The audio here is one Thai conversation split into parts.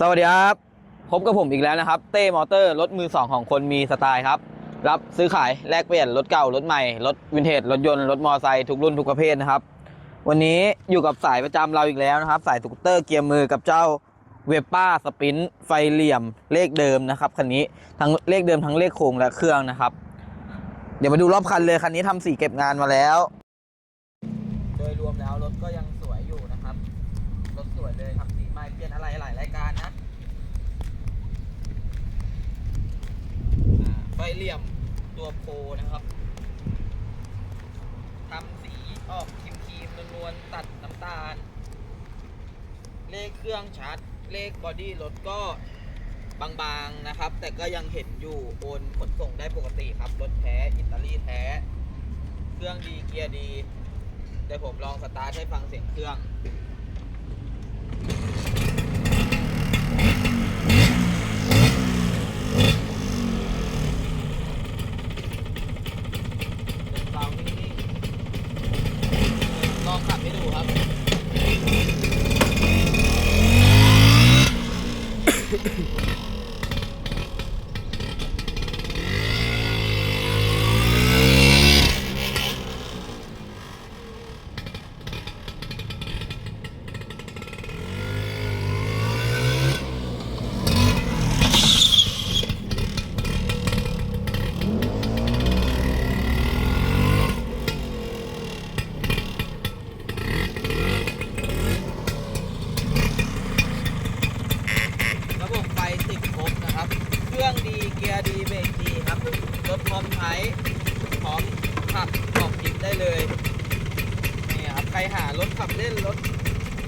สวัสดีครับ พบกับผมอีกแล้วนะครับ เต้มอเตอร์รถมือสองของคนมีสไตล์ครับ รับซื้อขายแลกเปลี่ยนรถเก่ารถใหม่ รถวินเทจ รถยนต์ รถมอเตอร์ไซค์ทุกรุ่นทุกประเภทนะครับ วันนี้อยู่กับสายประจำเราอีกแล้วนะครับ สายสกูตเตอร์เกียร์มือกับเจ้าเวปป้าสปินไฟเหลี่ยมเลขเดิมนะครับคันนี้ทั้งเลขเดิมทั้งเลขโครงและเครื่องนะครับ เดี๋ยวมาดูรอบคันเลยคันนี้ทำสีเก็บงานมาแล้ว โดยรวมแล้วรถก็ยังสวยอยู่นะครับรถสวยเลยทำสีใหม่เปลี่ยนอะไรหลายรายการนะ อ่เหลี่ยมตัวโพนะครับทำสีออกครีมครีมนวลๆตัดน้ำตาล เลขเครื่องชัด เลขบอดี้รถก็บางๆนะครับ แต่ก็ยังเห็นอยู่โอนขนส่งได้ปกติครับ รถแท้อิตาลีแท้ เครื่องดีเกียร์ดี เดี๋ยวผมลองสตาร์ทให้ฟังเสียงเครื่อง เป็นเบานิ่งๆลองขับให้ดูครับ ระบบไฟติดครบนะครับ เครื่องดี เกียร์ ดีเบรกดีครับรถพร้อมใช้พร้อมขับออกทริปได้เลยนี่ครับใครหารถขับเล่นรถ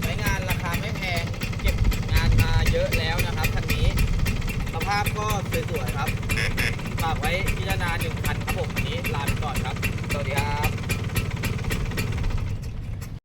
ใช้งานราคาไม่แพงเก็บงานมาเยอะแล้วนะครับคันนี้สภาพก็สวยๆครับฝากไว้พิจารณาหนึ่งคันครับผมวันนี้ลาไป